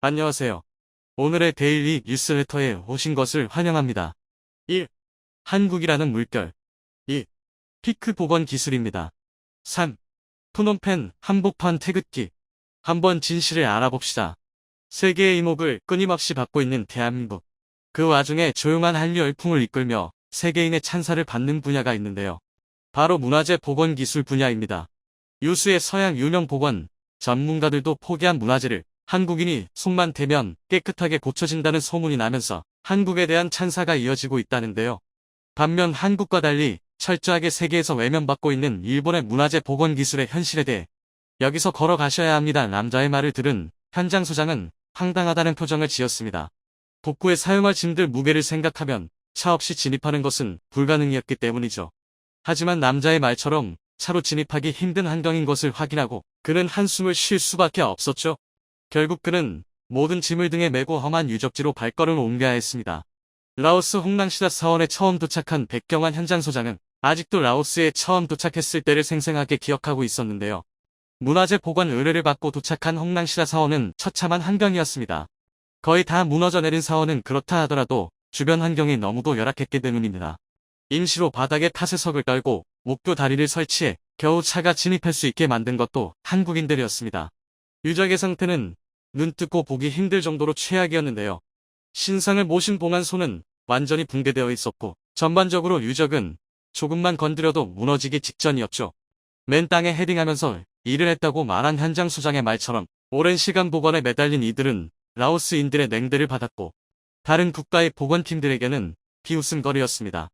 안녕하세요. 오늘의 데일리 뉴스레터에 오신 것을 환영합니다. 1. 한국이라는 물결 2. 피크 복원 기술입니다. 3. 푸놈펜 한복판 태극기 한번 진실을 알아봅시다. 세계의 이목을 끊임없이 받고 있는 대한민국. 그 와중에 조용한 한류 열풍을 이끌며 세계인의 찬사를 받는 분야가 있는데요. 바로 문화재 복원 기술 분야입니다. 유수의 서양 유명 복원 전문가들도 포기한 문화재를 한국인이 손만 대면 깨끗하게 고쳐진다는 소문이 나면서 한국에 대한 찬사가 이어지고 있다는데요. 반면 한국과 달리 철저하게 세계에서 외면받고 있는 일본의 문화재 복원 기술의 현실에 대해 여기서 걸어가셔야 합니다. 남자의 말을 들은 현장 소장은 황당하다는 표정을 지었습니다. 복구에 사용할 짐들 무게를 생각하면 차 없이 진입하는 것은 불가능이었기 때문이죠. 하지만 남자의 말처럼 차로 진입하기 힘든 환경인 것을 확인하고 그는 한숨을 쉴 수밖에 없었죠. 결국 그는 모든 짐을 등에 메고 험한 유적지로 발걸음을 옮겨야 했습니다. 라오스 홍랑시다 사원에 처음 도착한 백경환 현장 소장은 아직도 라오스에 처음 도착했을 때를 생생하게 기억하고 있었는데요. 문화재 보관 의뢰를 받고 도착한 홍랑시다 사원은 처참한 환경이었습니다. 거의 다 무너져 내린 사원은 그렇다 하더라도 주변 환경이 너무도 열악했기 때문입니다. 임시로 바닥에 탓의석을 깔고 목표 다리를 설치해 겨우 차가 진입할 수 있게 만든 것도 한국인들이었습니다. 유적의 상태는 눈 뜨고 보기 힘들 정도로 최악이었는데요. 신상을 모신 봉안소는 완전히 붕괴되어 있었고 전반적으로 유적은 조금만 건드려도 무너지기 직전이었죠. 맨 땅에 헤딩하면서 일을 했다고 말한 현장 소장의 말처럼 오랜 시간 복원에 매달린 이들은 라오스인들의 냉대를 받았고 다른 국가의 복원팀들에게는 비웃음거리였습니다.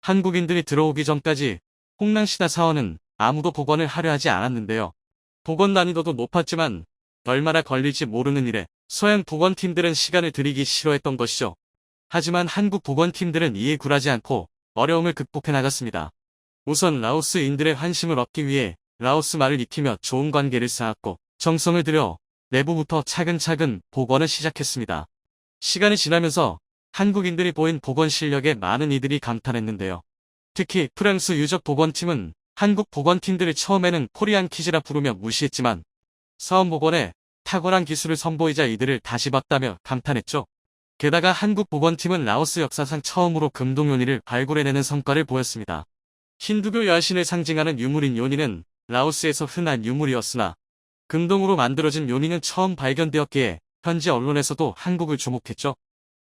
한국인들이 들어오기 전까지 홍랑시다 사원은 아무도 복원을 하려 하지 않았는데요. 복원 난이도도 높았지만 얼마나 걸릴지 모르는 일에 서양 복원팀들은 시간을 들이기 싫어했던 것이죠. 하지만 한국 복원팀들은 이에 굴하지 않고 어려움을 극복해 나갔습니다. 우선 라오스인들의 환심을 얻기 위해 라오스 말을 익히며 좋은 관계를 쌓았고 정성을 들여 내부부터 차근차근 복원을 시작했습니다. 시간이 지나면서 한국인들이 보인 복원 실력에 많은 이들이 감탄했는데요. 특히 프랑스 유적 복원팀은 한국 복원팀들을 처음에는 코리안 키즈라 부르며 무시했지만 사원 복원에 탁월한 기술을 선보이자 이들을 다시 봤다며 감탄했죠. 게다가 한국 복원팀은 라오스 역사상 처음으로 금동요니를 발굴해내는 성과를 보였습니다. 힌두교 여신을 상징하는 유물인 요니는 라오스에서 흔한 유물이었으나 금동으로 만들어진 요니는 처음 발견되었기에 현지 언론에서도 한국을 주목했죠.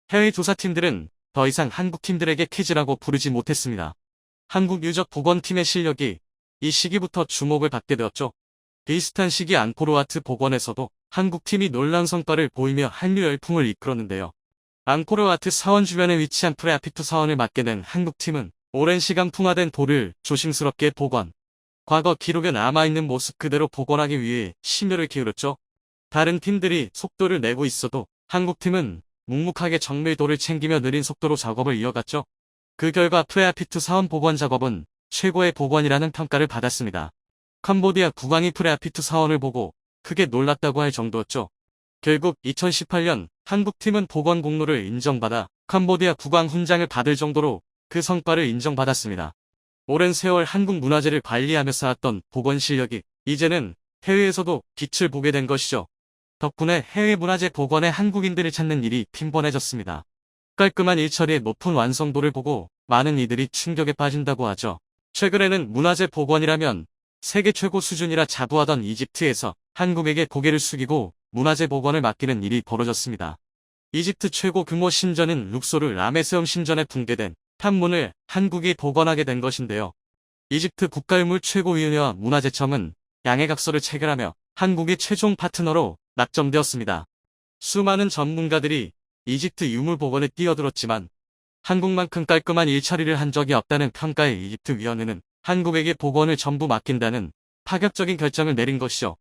해외 조사팀들은 더 이상 한국 팀들에게 퀴즈라고 부르지 못했습니다. 한국 유적 복원팀의 실력이 이 시기부터 주목을 받게 되었죠. 비슷한 시기 앙코르와트 복원에서도 한국팀이 놀라운 성과를 보이며 한류 열풍을 이끌었는데요. 앙코르와트 사원 주변에 위치한 프레아피투 사원을 맡게 된 한국팀은 오랜 시간 풍화된 돌을 조심스럽게 복원. 과거 기록에 남아있는 모습 그대로 복원하기 위해 심혈을 기울였죠. 다른 팀들이 속도를 내고 있어도 한국팀은 묵묵하게 정밀도를 챙기며 느린 속도로 작업을 이어갔죠. 그 결과 프레아피투 사원 복원 작업은 최고의 복원이라는 평가를 받았습니다. 캄보디아 국왕이 프레아피투 사원을 보고 크게 놀랐다고 할 정도였죠. 결국 2018년 한국팀은 복원 공로를 인정받아 캄보디아 국왕 훈장을 받을 정도로 그 성과를 인정받았습니다. 오랜 세월 한국 문화재를 관리하며 쌓았던 복원 실력이 이제는 해외에서도 빛을 보게 된 것이죠. 덕분에 해외 문화재 복원에 한국인들을 찾는 일이 빈번해졌습니다. 깔끔한 일처리의 높은 완성도를 보고 많은 이들이 충격에 빠진다고 하죠. 최근에는 문화재 복원이라면 세계 최고 수준이라 자부하던 이집트에서 한국에게 고개를 숙이고 문화재 복원을 맡기는 일이 벌어졌습니다. 이집트 최고 규모 신전인 룩소르 라메세움 신전에 붕괴된 탐문을 한국이 복원하게 된 것인데요. 이집트 국가유물 최고위원회와 문화재청은 양해각서를 체결하며 한국이 최종 파트너로 낙점되었습니다. 수많은 전문가들이 이집트 유물 복원에 뛰어들었지만 한국만큼 깔끔한 일처리를 한 적이 없다는 평가의 이집트 위원회는 한국에게 복원을 전부 맡긴다는 파격적인 결정을 내린 것이죠.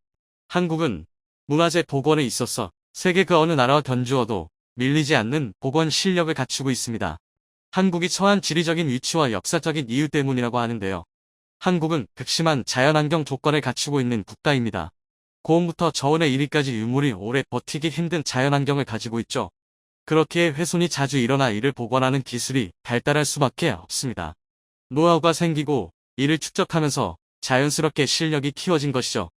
한국은 문화재 복원에 있어서 세계 그 어느 나라와 견주어도 밀리지 않는 복원 실력을 갖추고 있습니다. 한국이 처한 지리적인 위치와 역사적인 이유 때문이라고 하는데요. 한국은 극심한 자연환경 조건을 갖추고 있는 국가입니다. 고온부터 저온에 이르기까지 유물이 오래 버티기 힘든 자연환경을 가지고 있죠. 그렇기에 훼손이 자주 일어나 이를 복원하는 기술이 발달할 수밖에 없습니다. 노하우가 생기고 이를 축적하면서 자연스럽게 실력이 키워진 것이죠.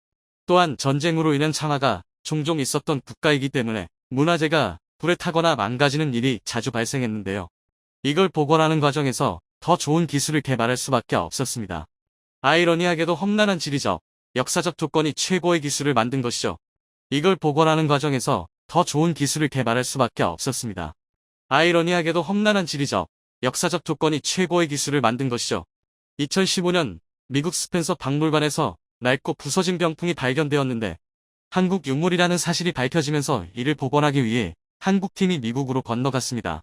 또한 전쟁으로 인한 창화가 종종 있었던 국가이기 때문에 문화재가 불에 타거나 망가지는 일이 자주 발생했는데요. 이걸 복원하는 과정에서 더 좋은 기술을 개발할 수밖에 없었습니다. 아이러니하게도 험난한 지리적, 역사적 조건이 최고의 기술을 만든 것이죠. 이걸 복원하는 과정에서 더 좋은 기술을 개발할 수밖에 없었습니다. 아이러니하게도 험난한 지리적, 역사적 조건이 최고의 기술을 만든 것이죠. 2015년 미국 스펜서 박물관에서 낡고 부서진 병풍이 발견되었는데 한국 유물이라는 사실이 밝혀지면서 이를 복원하기 위해 한국팀이 미국으로 건너갔습니다.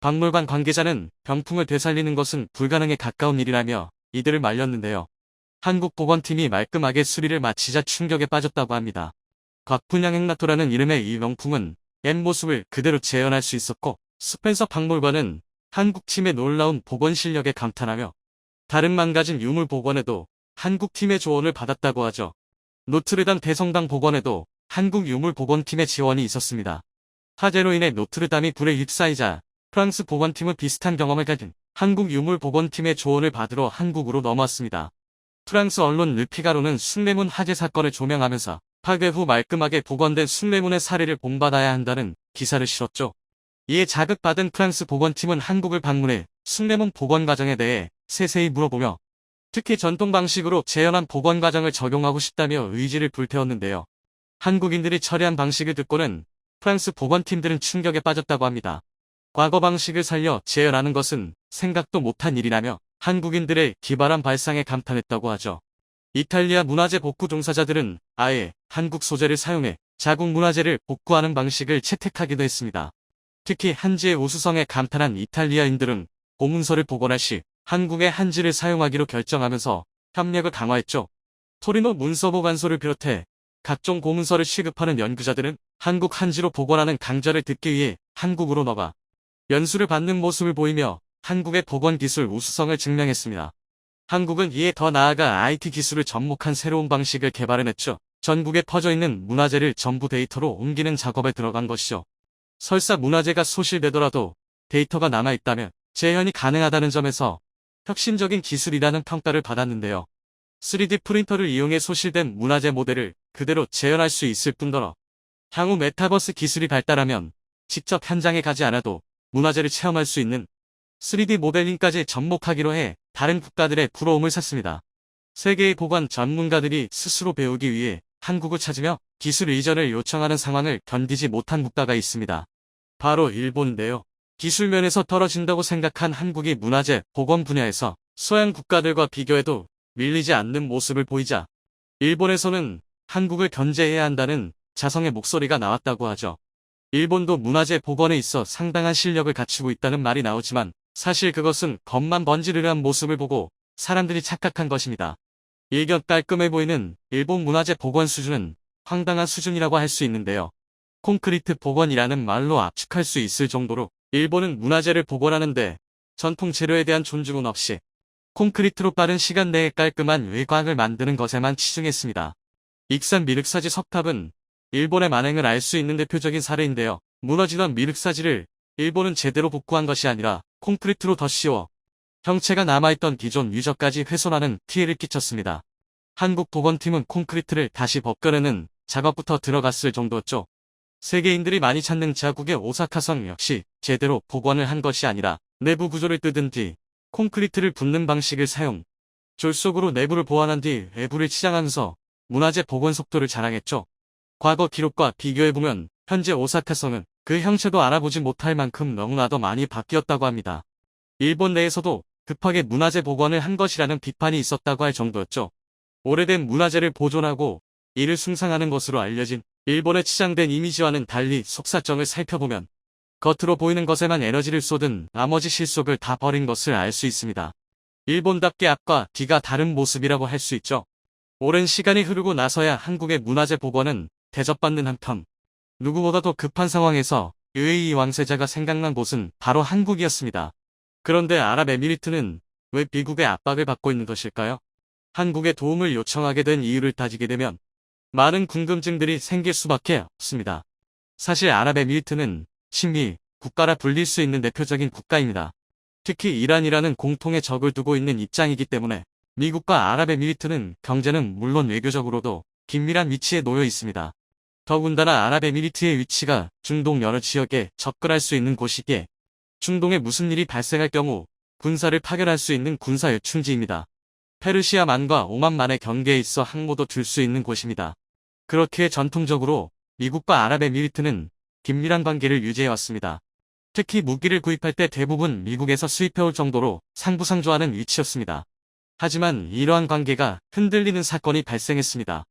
박물관 관계자는 병풍을 되살리는 것은 불가능에 가까운 일이라며 이들을 말렸는데요. 한국 복원팀이 말끔하게 수리를 마치자 충격에 빠졌다고 합니다. 곽분양 행라토라는 이름의 이 명풍은 옛 모습을 그대로 재현할 수 있었고 스펜서 박물관은 한국팀의 놀라운 복원 실력에 감탄하며 다른 망가진 유물 복원에도 한국팀의 조언을 받았다고 하죠. 노트르담 대성당 복원에도 한국 유물 복원팀의 지원이 있었습니다. 화재로 인해 노트르담이 불에 휩싸이자 프랑스 복원팀은 비슷한 경험을 가진 한국 유물 복원팀의 조언을 받으러 한국으로 넘어왔습니다. 프랑스 언론 르피가로는 숭례문 화재 사건을 조명하면서 파괴 후 말끔하게 복원된 숭례문의 사례를 본받아야 한다는 기사를 실었죠. 이에 자극받은 프랑스 복원팀은 한국을 방문해 숭례문 복원 과정에 대해 세세히 물어보며 특히 전통 방식으로 재현한 복원 과정을 적용하고 싶다며 의지를 불태웠는데요. 한국인들이 처리한 방식을 듣고는 프랑스 복원팀들은 충격에 빠졌다고 합니다. 과거 방식을 살려 재현하는 것은 생각도 못한 일이라며 한국인들의 기발한 발상에 감탄했다고 하죠. 이탈리아 문화재 복구 종사자들은 아예 한국 소재를 사용해 자국 문화재를 복구하는 방식을 채택하기도 했습니다. 특히 한지의 우수성에 감탄한 이탈리아인들은 고문서를 복원할 시 한국의 한지를 사용하기로 결정하면서 협력을 강화했죠. 토리노 문서보관소를 비롯해 각종 고문서를 취급하는 연구자들은 한국 한지로 복원하는 강좌를 듣기 위해 한국으로 나가 연수를 받는 모습을 보이며 한국의 복원 기술 우수성을 증명했습니다. 한국은 이에 더 나아가 IT 기술을 접목한 새로운 방식을 개발해냈죠. 전국에 퍼져 있는 문화재를 전부 데이터로 옮기는 작업에 들어간 것이죠. 설사 문화재가 소실되더라도 데이터가 남아있다면 재현이 가능하다는 점에서 혁신적인 기술이라는 평가를 받았는데요. 3D 프린터를 이용해 소실된 문화재 모델을 그대로 재현할 수 있을 뿐더러 향후 메타버스 기술이 발달하면 직접 현장에 가지 않아도 문화재를 체험할 수 있는 3D 모델링까지 접목하기로 해 다른 국가들의 부러움을 샀습니다. 세계의 보관 전문가들이 스스로 배우기 위해 한국을 찾으며 기술 이전을 요청하는 상황을 견디지 못한 국가가 있습니다. 바로 일본인데요. 기술면에서 떨어진다고 생각한 한국이 문화재, 보건 분야에서 서양 국가들과 비교해도 밀리지 않는 모습을 보이자 일본에서는 한국을 견제해야 한다는 자성의 목소리가 나왔다고 하죠. 일본도 문화재 복원에 있어 상당한 실력을 갖추고 있다는 말이 나오지만 사실 그것은 겉만 번지르르한 모습을 보고 사람들이 착각한 것입니다. 일견 깔끔해 보이는 일본 문화재 복원 수준은 황당한 수준이라고 할 수 있는데요. 콘크리트 복원이라는 말로 압축할 수 있을 정도로 일본은 문화재를 복원하는데 전통 재료에 대한 존중은 없이 콘크리트로 빠른 시간 내에 깔끔한 외곽을 만드는 것에만 치중했습니다. 익산 미륵사지 석탑은 일본의 만행을 알 수 있는 대표적인 사례인데요. 무너지던 미륵사지를 일본은 제대로 복구한 것이 아니라 콘크리트로 더 씌워 형체가 남아있던 기존 유적까지 훼손하는 피해를 끼쳤습니다. 한국 복원팀은 콘크리트를 다시 벗겨내는 작업부터 들어갔을 정도였죠. 세계인들이 많이 찾는 자국의 오사카성 역시 제대로 복원을 한 것이 아니라 내부 구조를 뜯은 뒤 콘크리트를 붓는 방식을 사용, 졸속으로 내부를 보완한 뒤 외부를 치장하면서 문화재 복원 속도를 자랑했죠. 과거 기록과 비교해보면 현재 오사카성은 그 형체도 알아보지 못할 만큼 너무나도 많이 바뀌었다고 합니다. 일본 내에서도 급하게 문화재 복원을 한 것이라는 비판이 있었다고 할 정도였죠. 오래된 문화재를 보존하고 이를 숭상하는 것으로 알려진 일본의 치장된 이미지와는 달리 속사정을 살펴보면 겉으로 보이는 것에만 에너지를 쏟은 나머지 실속을 다 버린 것을 알 수 있습니다. 일본답게 앞과 뒤가 다른 모습이라고 할 수 있죠. 오랜 시간이 흐르고 나서야 한국의 문화재 복원은 대접받는 한편 누구보다도 급한 상황에서 UAE 왕세자가 생각난 곳은 바로 한국이었습니다. 그런데 아랍에미리트는 왜 미국의 압박을 받고 있는 것일까요? 한국의 도움을 요청하게 된 이유를 따지게 되면 많은 궁금증들이 생길 수밖에 없습니다. 사실 아랍에미리트는 친미, 국가라 불릴 수 있는 대표적인 국가입니다. 특히 이란이라는 공통의 적을 두고 있는 입장이기 때문에 미국과 아랍에미리트는 경제는 물론 외교적으로도 긴밀한 위치에 놓여 있습니다. 더군다나 아랍에미리트의 위치가 중동 여러 지역에 접근할 수 있는 곳이기에 중동에 무슨 일이 발생할 경우 군사를 파견할 수 있는 군사 요충지입니다. 페르시아만과 오만만의 경계에 있어 항모도 둘 수 있는 곳입니다. 그렇게 전통적으로 미국과 아랍에미리트는 긴밀한 관계를 유지해왔습니다. 특히 무기를 구입할 때 대부분 미국에서 수입해올 정도로 상부상조하는 위치였습니다. 하지만 이러한 관계가 흔들리는 사건이 발생했습니다.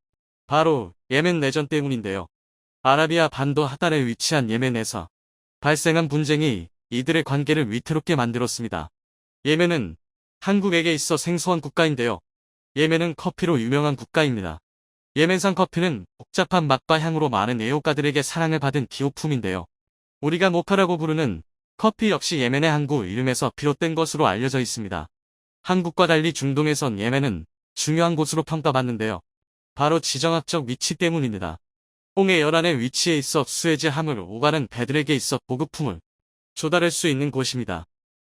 바로 예멘 내전 때문인데요. 아라비아 반도 하단에 위치한 예멘에서 발생한 분쟁이 이들의 관계를 위태롭게 만들었습니다. 예멘은 한국에게 있어 생소한 국가인데요. 예멘은 커피로 유명한 국가입니다. 예멘산 커피는 복잡한 맛과 향으로 많은 애호가들에게 사랑을 받은 기호품인데요. 우리가 모카라고 부르는 커피 역시 예멘의 항구 이름에서 비롯된 것으로 알려져 있습니다. 한국과 달리 중동에선 예멘은 중요한 곳으로 평가받는데요. 바로 지정학적 위치 때문입니다. 홍해 열안의 위치에 있어 수에즈 함을 오가는 배들에게 있어 보급품을 조달할 수 있는 곳입니다.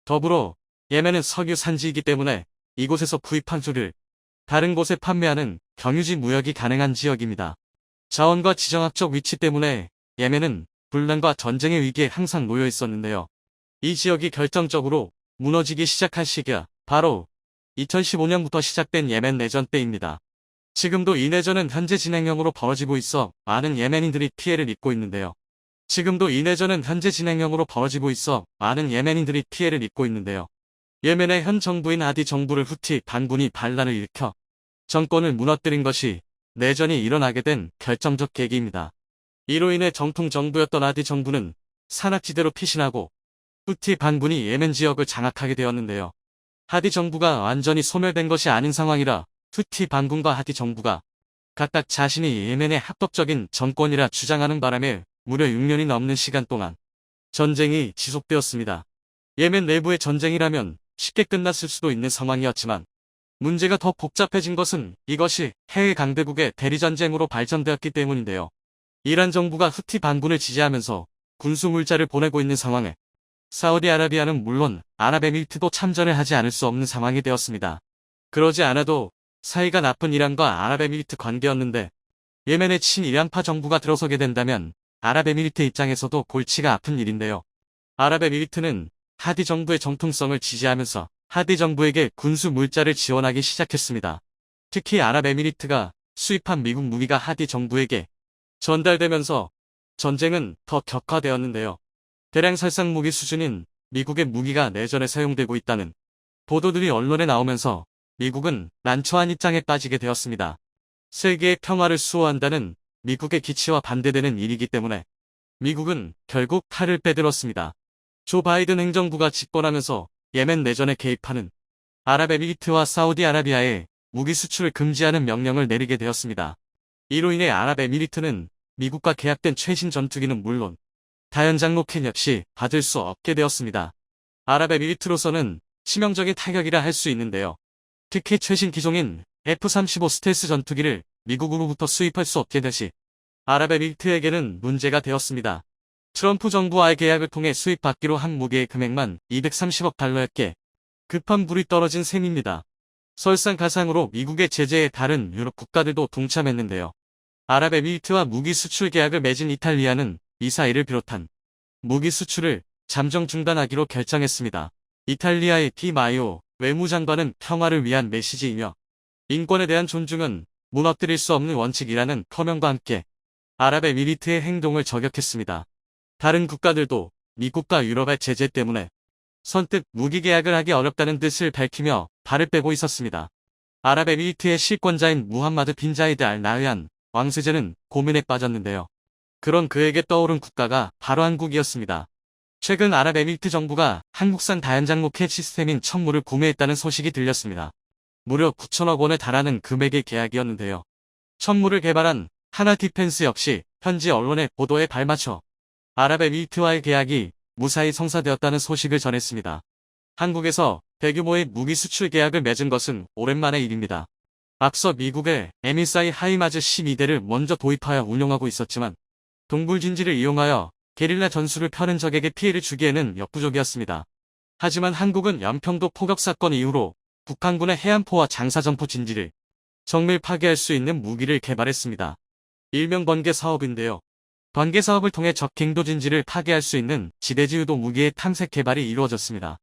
더불어 예멘은 석유 산지이기 때문에 이곳에서 구입한 수를 다른 곳에 판매하는 경유지 무역이 가능한 지역입니다. 자원과 지정학적 위치 때문에 예멘은 분란과 전쟁의 위기에 항상 놓여 있었는데요. 이 지역이 결정적으로 무너지기 시작한 시기가 바로 2015년부터 시작된 예멘 내전 때입니다. 지금도 이 내전은 현재 진행형으로 벌어지고 있어 많은 예멘인들이 피해를 입고 있는데요. 지금도 이 내전은 현재 진행형으로 벌어지고 있어 많은 예멘인들이 피해를 입고 있는데요. 예멘의 현 정부인 아디 정부를 후티 반군이 반란을 일으켜 정권을 무너뜨린 것이 내전이 일어나게 된 결정적 계기입니다. 이로 인해 정통 정부였던 아디 정부는 산악지대로 피신하고 후티 반군이 예멘 지역을 장악하게 되었는데요. 하디 정부가 완전히 소멸된 것이 아닌 상황이라 후티 반군과 하디 정부가 각각 자신이 예멘의 합법적인 정권이라 주장하는 바람에 무려 6년이 넘는 시간 동안 전쟁이 지속되었습니다. 예멘 내부의 전쟁이라면 쉽게 끝났을 수도 있는 상황이었지만 문제가 더 복잡해진 것은 이것이 해외 강대국의 대리전쟁으로 발전되었기 때문인데요. 이란 정부가 후티 반군을 지지하면서 군수 물자를 보내고 있는 상황에 사우디아라비아는 물론 아랍에미리트도 참전을 하지 않을 수 없는 상황이 되었습니다. 그러지 않아도 사이가 나쁜 이란과 아랍에미리트 관계였는데 예멘의 친이란파 정부가 들어서게 된다면 아랍에미리트 입장에서도 골치가 아픈 일인데요. 아랍에미리트는 하디 정부의 정통성을 지지하면서 하디 정부에게 군수 물자를 지원하기 시작했습니다. 특히 아랍에미리트가 수입한 미국 무기가 하디 정부에게 전달되면서 전쟁은 더 격화되었는데요. 대량 살상 무기 수준인 미국의 무기가 내전에 사용되고 있다는 보도들이 언론에 나오면서 미국은 난처한 입장에 빠지게 되었습니다. 세계의 평화를 수호한다는 미국의 기치와 반대되는 일이기 때문에 미국은 결국 칼을 빼들었습니다. 조 바이든 행정부가 집권하면서 예멘 내전에 개입하는 아랍에미리트와 사우디아라비아에 무기 수출을 금지하는 명령을 내리게 되었습니다. 이로 인해 아랍에미리트는 미국과 계약된 최신 전투기는 물론 다연장 로켓 역시 받을 수 없게 되었습니다. 아랍에미리트로서는 치명적인 타격이라 할 수 있는데요. 특히 최신 기종인 F-35 스텔스 전투기를 미국으로부터 수입할 수 없게 되시 아랍에미리트에게는 문제가 되었습니다. 트럼프 정부와의 계약을 통해 수입받기로 한 무기의 금액만 230억 달러였기에 급한 불이 떨어진 셈입니다. 설상가상으로 미국의 제재에 다른 유럽 국가들도 동참했는데요. 아랍에미리트와 무기 수출 계약을 맺은 이탈리아는 미사일을 비롯한 무기 수출을 잠정 중단하기로 결정했습니다. 이탈리아의 디마이오 외무장관은 평화를 위한 메시지이며 인권에 대한 존중은 무너뜨릴 수 없는 원칙이라는 표명과 함께 아랍에미리트의 행동을 저격했습니다. 다른 국가들도 미국과 유럽의 제재 때문에 선뜻 무기 계약을 하기 어렵다는 뜻을 밝히며 발을 빼고 있었습니다. 아랍에미리트의 실권자인 무함마드 빈 자이드 알 나흐얀 왕세제는 고민에 빠졌는데요. 그런 그에게 떠오른 국가가 바로 한국이었습니다. 최근 아랍에미리트 정부가 한국산 다연장 로켓 시스템인 청무를 구매했다는 소식이 들렸습니다. 무려 9천억 원에 달하는 금액의 계약이었는데요. 청무를 개발한 하나 디펜스 역시 현지 언론의 보도에 발맞춰 아랍에미리트와의 계약이 무사히 성사되었다는 소식을 전했습니다. 한국에서 대규모의 무기 수출 계약을 맺은 것은 오랜만의 일입니다. 앞서 미국의 에미사이 하이마즈 12대를 먼저 도입하여 운용하고 있었지만 동굴 진지를 이용하여 게릴라 전술을 펴는 적에게 피해를 주기에는 역부족이었습니다. 하지만 한국은 연평도 포격 사건 이후로 북한군의 해안포와 장사점포 진지를 정밀 파괴할 수 있는 무기를 개발했습니다. 일명 번개 사업인데요. 번개 사업을 통해 적 갱도진지를 파괴할 수 있는 지대지 유도 무기의 탐색 개발이 이루어졌습니다.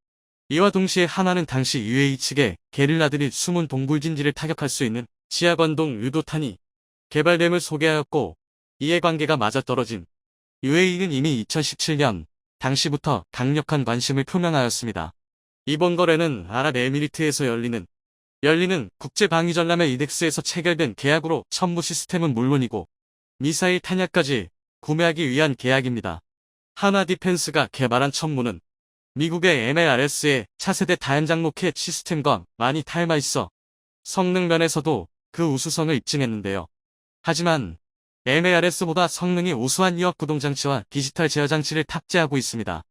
이와 동시에 하나는 당시 UAE 측에 게릴라들이 숨은 동굴진지를 타격할 수 있는 지하관동 유도탄이 개발됨을 소개하였고 이해 관계가 맞아떨어진 UAE는 이미 2017년 당시부터 강력한 관심을 표명하였습니다. 이번 거래는 아랍에미리트에서 열리는 열리는 국제방위전람회 이덱스에서 체결된 계약으로 천무 시스템은 물론이고 미사일 탄약까지 구매하기 위한 계약입니다. 하나 디펜스가 개발한 천무는 미국의 MLRS의 차세대 다연장 로켓 시스템과 많이 닮아 있어 성능 면에서도 그 우수성을 입증했는데요. 하지만 MLRS보다 성능이 우수한 이어 구동장치와 디지털 제어 장치를 탑재하고 있습니다.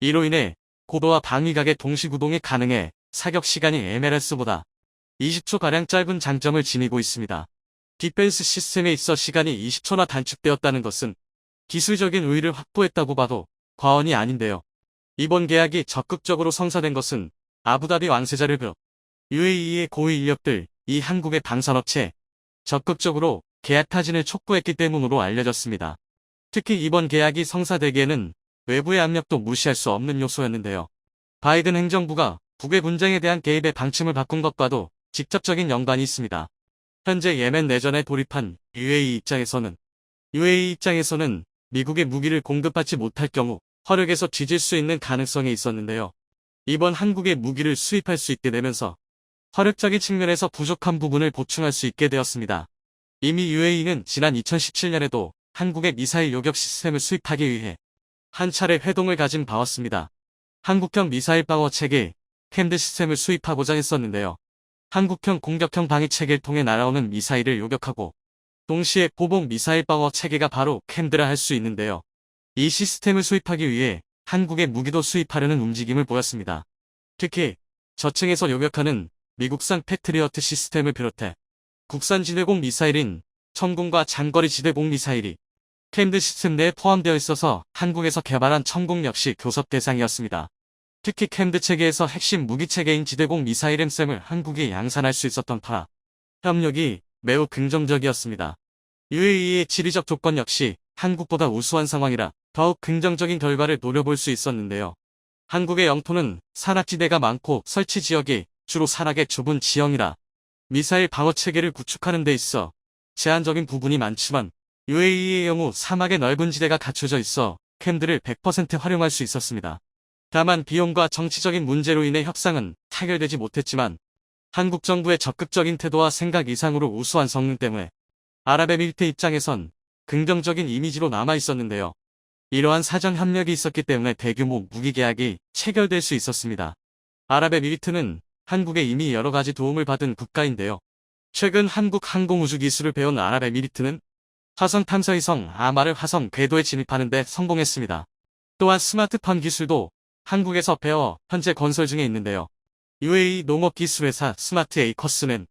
이로 인해 고도와 방위각의 동시 구동이 가능해 사격 시간이 MLRS보다 20초가량 짧은 장점을 지니고 있습니다. 디펜스 시스템에 있어 시간이 20초나 단축되었다는 것은 기술적인 우위를 확보했다고 봐도 과언이 아닌데요. 이번 계약이 적극적으로 성사된 것은 아부다비 왕세자를 비롯 UAE의 고위 인력들, 이 한국의 방산업체 적극적으로 계약 타진을 촉구했기 때문으로 알려졌습니다. 특히 이번 계약이 성사되기에는 외부의 압력도 무시할 수 없는 요소였는데요. 바이든 행정부가 북의 분쟁에 대한 개입의 방침을 바꾼 것과도 직접적인 연관이 있습니다. 현재 예멘 내전에 돌입한 UAE 입장에서는 UAE 입장에서는 미국의 무기를 공급받지 못할 경우 화력에서 뒤질 수 있는 가능성이 있었는데요. 이번 한국의 무기를 수입할 수 있게 되면서 화력적인 측면에서 부족한 부분을 보충할 수 있게 되었습니다. 이미 UAE는 지난 2017년에도 한국의 미사일 요격 시스템을 수입하기 위해 한 차례 회동을 가진 바왔습니다. 한국형 미사일 방어 체계, 캠드 시스템을 수입하고자 했었는데요. 한국형 공격형 방위 체계를 통해 날아오는 미사일을 요격하고 동시에 보복 미사일 방어 체계가 바로 캠드라 할 수 있는데요. 이 시스템을 수입하기 위해 한국의 무기도 수입하려는 움직임을 보였습니다. 특히 저층에서 요격하는 미국산 패트리어트 시스템을 비롯해 국산 지대공 미사일인 천궁과 장거리 지대공 미사일이 캠드 시스템 내에 포함되어 있어서 한국에서 개발한 천궁 역시 교섭 대상이었습니다. 특히 캠드 체계에서 핵심 무기 체계인 지대공 미사일 엠셈을 한국이 양산할 수 있었던 터라 협력이 매우 긍정적이었습니다. UAE의 지리적 조건 역시 한국보다 우수한 상황이라 더욱 긍정적인 결과를 노려볼 수 있었는데요. 한국의 영토는 산악지대가 많고 설치 지역이 주로 산악의 좁은 지형이라 미사일 방어 체계를 구축하는 데 있어 제한적인 부분이 많지만 UAE의 경우 사막의 넓은 지대가 갖춰져 있어 캠들을 100% 활용할 수 있었습니다. 다만 비용과 정치적인 문제로 인해 협상은 타결되지 못했지만 한국 정부의 적극적인 태도와 생각 이상으로 우수한 성능 때문에 아랍에미리트 입장에선 긍정적인 이미지로 남아 있었는데요. 이러한 사전 협력이 있었기 때문에 대규모 무기 계약이 체결될 수 있었습니다. 아랍에미리트는 한국에 이미 여러 가지 도움을 받은 국가인데요. 최근 한국 항공우주 기술을 배운 아랍에미리트는 화성 탐사위성 아마르 화성 궤도에 진입하는 데 성공했습니다. 또한 스마트팜 기술도 한국에서 배워 현재 건설 중에 있는데요. UAE 농업기술회사 스마트 에이커스는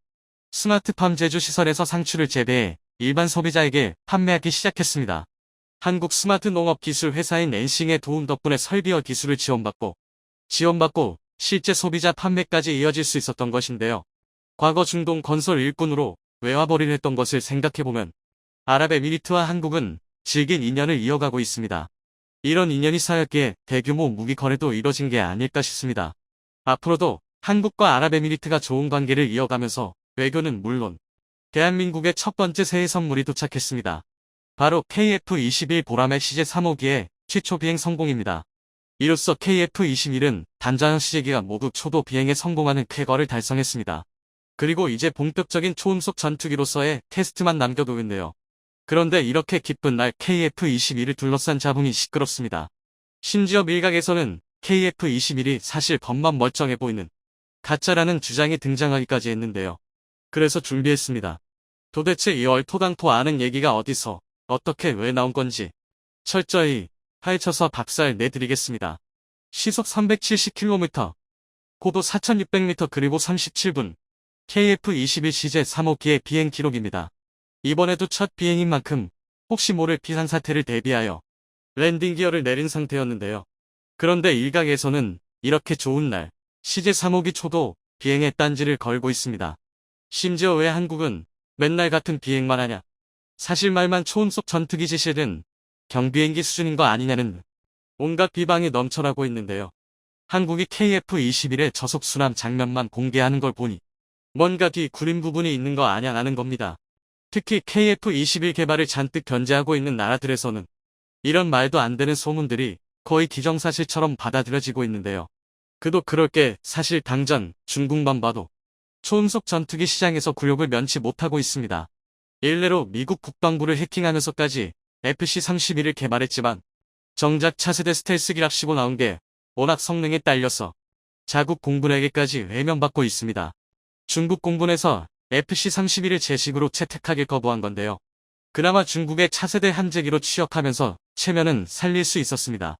스마트팜 제조 시설에서 상추를 재배해 일반 소비자에게 판매하기 시작했습니다. 한국 스마트 농업기술 회사인 엔싱의 도움 덕분에 설비와 기술을 지원받고 지원받고 실제 소비자 판매까지 이어질 수 있었던 것인데요. 과거 중동 건설 일꾼으로 외화벌이를 했던 것을 생각해보면 아랍에미리트와 한국은 질긴 인연을 이어가고 있습니다. 이런 인연이 쌓였기에 대규모 무기 거래도 이뤄진 게 아닐까 싶습니다. 앞으로도 한국과 아랍에미리트가 좋은 관계를 이어가면서 외교는 물론 대한민국의 첫 번째 새해 선물이 도착했습니다. 바로 KF-21 보라매 시제 3호기의 최초 비행 성공입니다. 이로써 KF-21은 단자형 시제기가 모두 초도 비행에 성공하는 쾌거를 달성했습니다. 그리고 이제 본격적인 초음속 전투기로서의 테스트만 남겨두는데요. 그런데 이렇게 기쁜 날 KF-21을 둘러싼 자붕이 시끄럽습니다. 심지어 밀각에서는 KF-21이 사실 겉만 멀쩡해 보이는 가짜라는 주장이 등장하기까지 했는데요. 그래서 준비했습니다. 도대체 이 얼토당토 아는 얘기가 어디서 어떻게 왜 나온 건지 철저히 파헤쳐서 박살 내드리겠습니다. 시속 370km, 고도 4600m 그리고 37분, KF-21CJ 3호기의 비행 기록입니다. 이번에도 첫 비행인 만큼 혹시 모를 비상사태를 대비하여 랜딩 기어를 내린 상태였는데요. 그런데 일각에서는 이렇게 좋은 날, CJ 3호기 초도 비행에 딴지를 걸고 있습니다. 심지어 왜 한국은 맨날 같은 비행만 하냐? 사실 말만 초음속 전투기 지실은 경비행기 수준인 거 아니냐는 온갖 비방이 넘쳐나고 있는데요. 한국이 KF-21의 저속 순함 장면만 공개하는 걸 보니 뭔가 뒤 구린 부분이 있는 거 아냐라는 겁니다. 특히 KF-21 개발을 잔뜩 견제하고 있는 나라들에서는 이런 말도 안 되는 소문들이 거의 기정사실처럼 받아들여지고 있는데요. 그도 그럴 게 사실 당장 중국만 봐도 초음속 전투기 시장에서 굴욕을 면치 못하고 있습니다. 일례로 미국 국방부를 해킹하면서까지 FC-31을 개발했지만 정작 차세대 스텔스기 랍시고 나온 게 워낙 성능에 딸려서 자국 공군에게까지 외면받고 있습니다. 중국 공군에서 FC-31을 제식으로 채택하길 거부한 건데요. 그나마 중국의 차세대 함재기로 취역하면서 체면은 살릴 수 있었습니다.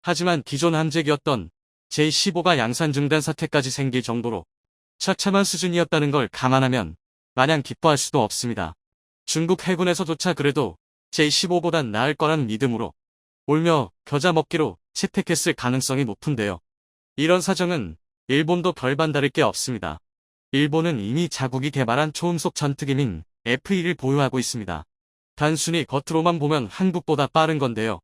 하지만 기존 함재기였던 J-15가 양산 중단 사태까지 생길 정도로 처참한 수준이었다는 걸 감안하면 마냥 기뻐할 수도 없습니다. 중국 해군에서조차 그래도 J-15보단 나을 거란 믿음으로 울며 겨자 먹기로 채택했을 가능성이 높은데요. 이런 사정은 일본도 별반 다를 게 없습니다. 일본은 이미 자국이 개발한 초음속 전투기민 F1을 보유하고 있습니다. 단순히 겉으로만 보면 한국보다 빠른 건데요.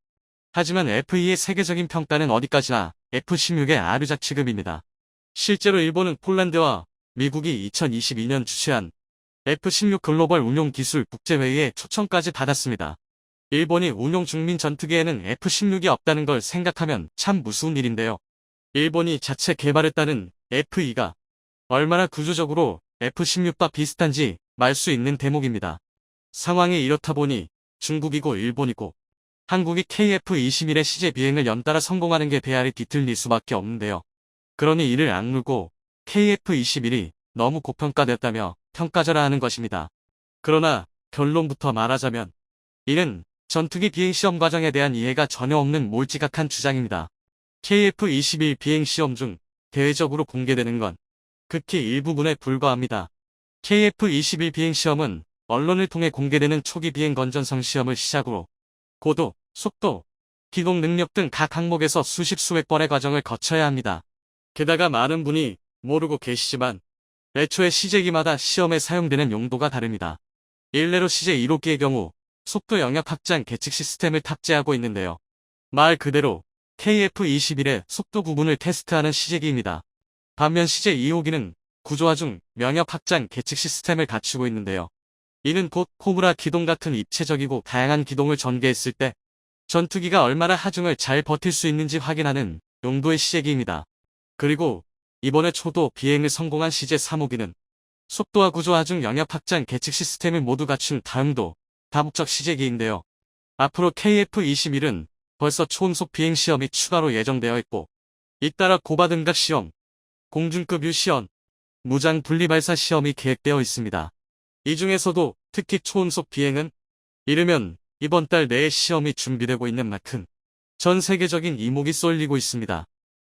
하지만 F2의 세계적인 평가는 어디까지나 F16의 아류작 취급입니다. 실제로 일본은 폴란드와 미국이 2022년 주최한 F16 글로벌 운용 기술 국제회의에 초청까지 받았습니다. 일본이 운용 중민 전투기에는 F16이 없다는 걸 생각하면 참 무서운 일인데요. 일본이 자체 개발했다는 F2가 얼마나 구조적으로 F16과 비슷한지 말 수 있는 대목입니다. 상황이 이렇다 보니 중국이고 일본이고 한국이 KF-21의 시제 비행을 연달아 성공하는 게 배알이 뒤틀릴 수밖에 없는데요. 그러니 이를 악물고 KF-21이 너무 고평가됐다며 평가절하 하는 것입니다. 그러나 결론부터 말하자면 이는 전투기 비행 시험 과정에 대한 이해가 전혀 없는 몰지각한 주장입니다. KF-21 비행 시험 중 대외적으로 공개되는 건 극히 일부분에 불과합니다. KF-21 비행 시험은 언론을 통해 공개되는 초기 비행 건전성 시험을 시작으로 고도, 속도, 기동 능력 등 각 항목에서 수십 수백 번의 과정을 거쳐야 합니다. 게다가 많은 분이 모르고 계시지만 애초에 시제기마다 시험에 사용되는 용도가 다릅니다. 일례로 시제 1호기의 경우 속도 영역 확장 계측 시스템을 탑재하고 있는데요. 말 그대로 KF-21의 속도 구분을 테스트하는 시제기입니다. 반면 시제 2호기는 구조화 중 명역 확장 계측 시스템을 갖추고 있는데요. 이는 곧 코브라 기동 같은 입체적이고 다양한 기동을 전개했을 때 전투기가 얼마나 하중을 잘 버틸 수 있는지 확인하는 용도의 시제기입니다. 그리고 이번에 초도 비행을 성공한 시제 3호기는 속도와 구조 하중 영역 확장 계측 시스템을 모두 갖춘 다음도 다목적 시제기인데요. 앞으로 KF-21은 벌써 초음속 비행 시험이 추가로 예정되어 있고 잇따라 고바등각 시험, 공중급 유시연, 무장 분리발사 시험이 계획되어 있습니다. 이 중에서도 특히 초음속 비행은 이르면 이번 달 내에 시험이 준비되고 있는 만큼 전 세계적인 이목이 쏠리고 있습니다.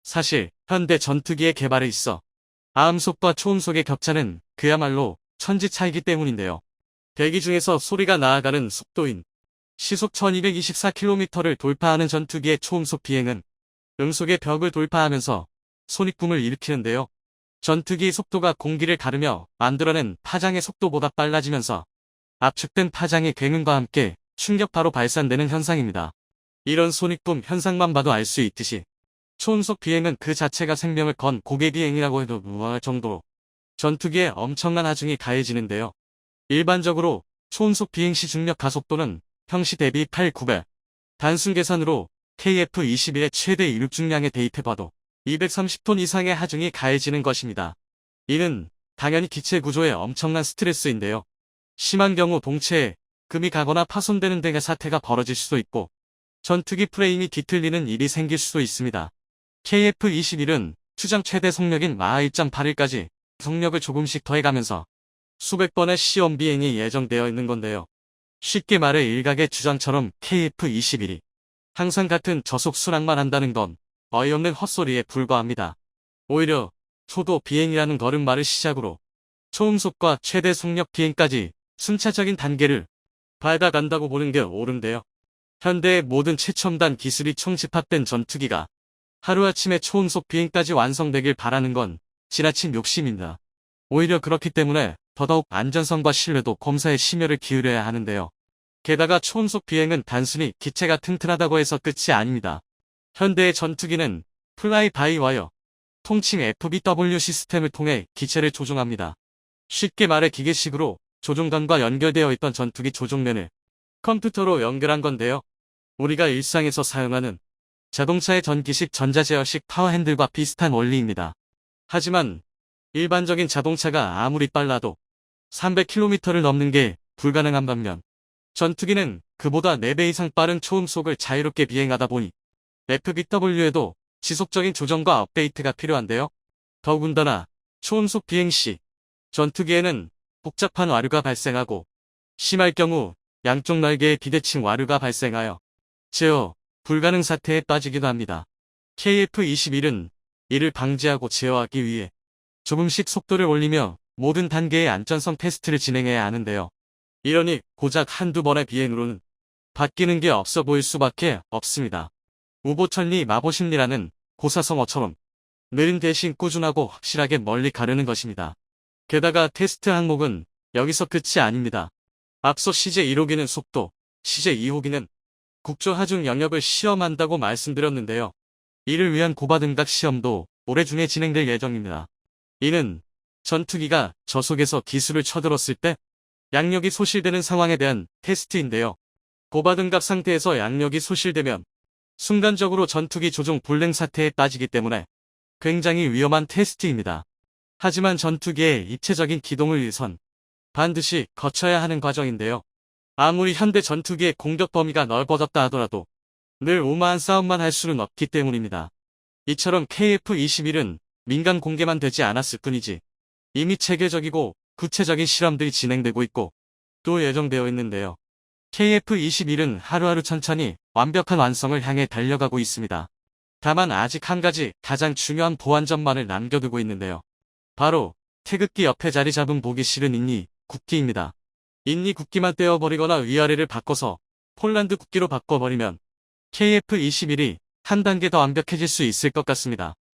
사실 현대 전투기의 개발에 있어 암속과 초음속의 격차는 그야말로 천지 차이기 때문인데요. 대기 중에서 소리가 나아가는 속도인 시속 1224km를 돌파하는 전투기의 초음속 비행은 음속의 벽을 돌파하면서 손익붐을 일으키는데요. 전투기 속도가 공기를 가르며 만들어낸 파장의 속도보다 빨라지면서 압축된 파장의 굉음과 함께 충격파로 발산되는 현상입니다. 이런 손익붐 현상만 봐도 알 수 있듯이 초음속 비행은 그 자체가 생명을 건 고개 비행이라고 해도 무방할 정도로 전투기에 엄청난 하중이 가해지는데요. 일반적으로 초음속 비행 시 중력 가속도는 평시 대비 8, 9배. 단순 계산으로 KF-21의 최대 이륙 중량에 대입해봐도 230톤 이상의 하중이 가해지는 것입니다. 이는 당연히 기체 구조에 엄청난 스트레스인데요. 심한 경우 동체에 금이 가거나 파손되는 등의 사태가 벌어질 수도 있고 전투기 프레임이 뒤틀리는 일이 생길 수도 있습니다. KF-21은 추정 최대 속력인 마하 1.8일까지 속력을 조금씩 더해가면서 수백 번의 시험 비행이 예정되어 있는 건데요. 쉽게 말해 일각의 주장처럼 KF-21이 항상 같은 저속 순항만 한다는 건 어이없는 헛소리에 불과합니다. 오히려 초도 비행이라는 걸음말을 시작으로 초음속과 최대 속력 비행까지 순차적인 단계를 밟아간다고 보는 게 옳은데요. 현대의 모든 최첨단 기술이 총집합된 전투기가 하루아침에 초음속 비행까지 완성되길 바라는 건 지나친 욕심입니다. 오히려 그렇기 때문에 더더욱 안전성과 신뢰도 검사에 심혈을 기울여야 하는데요. 게다가 초음속 비행은 단순히 기체가 튼튼하다고 해서 끝이 아닙니다. 현대의 전투기는 플라이 바이 와이어, 통칭 FBW 시스템을 통해 기체를 조종합니다. 쉽게 말해 기계식으로 조종관과 연결되어 있던 전투기 조종면을 컴퓨터로 연결한 건데요. 우리가 일상에서 사용하는 자동차의 전기식 전자제어식 파워핸들과 비슷한 원리입니다. 하지만 일반적인 자동차가 아무리 빨라도 300km를 넘는 게 불가능한 반면 전투기는 그보다 4배 이상 빠른 초음속을 자유롭게 비행하다 보니 FBW에도 지속적인 조정과 업데이트가 필요한데요. 더군다나 초음속 비행 시 전투기에는 복잡한 와류가 발생하고 심할 경우 양쪽 날개에 비대칭 와류가 발생하여 제어 불가능 사태에 빠지기도 합니다. KF-21은 이를 방지하고 제어하기 위해 조금씩 속도를 올리며 모든 단계의 안전성 테스트를 진행해야 하는데요. 이러니 고작 한두 번의 비행으로는 바뀌는 게 없어 보일 수밖에 없습니다. 우보천리 마보심리라는 고사성어처럼 느린 대신 꾸준하고 확실하게 멀리 가르는 것입니다. 게다가 테스트 항목은 여기서 끝이 아닙니다. 앞서 CJ 1호기는 속도, CJ 2호기는 국조 하중 영역을 시험한다고 말씀드렸는데요. 이를 위한 고바등각 시험도 올해 중에 진행될 예정입니다. 이는 전투기가 저속에서 기술을 쳐들었을 때 양력이 소실되는 상황에 대한 테스트인데요. 고바등갑 상태에서 양력이 소실되면 순간적으로 전투기 조종 불능 사태에 빠지기 때문에 굉장히 위험한 테스트입니다. 하지만 전투기의 입체적인 기동을 위해선 반드시 거쳐야 하는 과정인데요. 아무리 현대 전투기의 공격 범위가 넓어졌다 하더라도 늘 오마한 싸움만 할 수는 없기 때문입니다. 이처럼 KF-21은 민간 공개만 되지 않았을 뿐이지 이미 체계적이고 구체적인 실험들이 진행되고 있고 또 예정되어 있는데요. KF-21은 하루하루 천천히 완벽한 완성을 향해 달려가고 있습니다. 다만 아직 한 가지 가장 중요한 보완점만을 남겨두고 있는데요. 바로 태극기 옆에 자리 잡은 보기 싫은 인니 국기입니다. 인니 국기만 떼어버리거나 위아래를 바꿔서 폴란드 국기로 바꿔버리면 KF-21이 한 단계 더 완벽해질 수 있을 것 같습니다.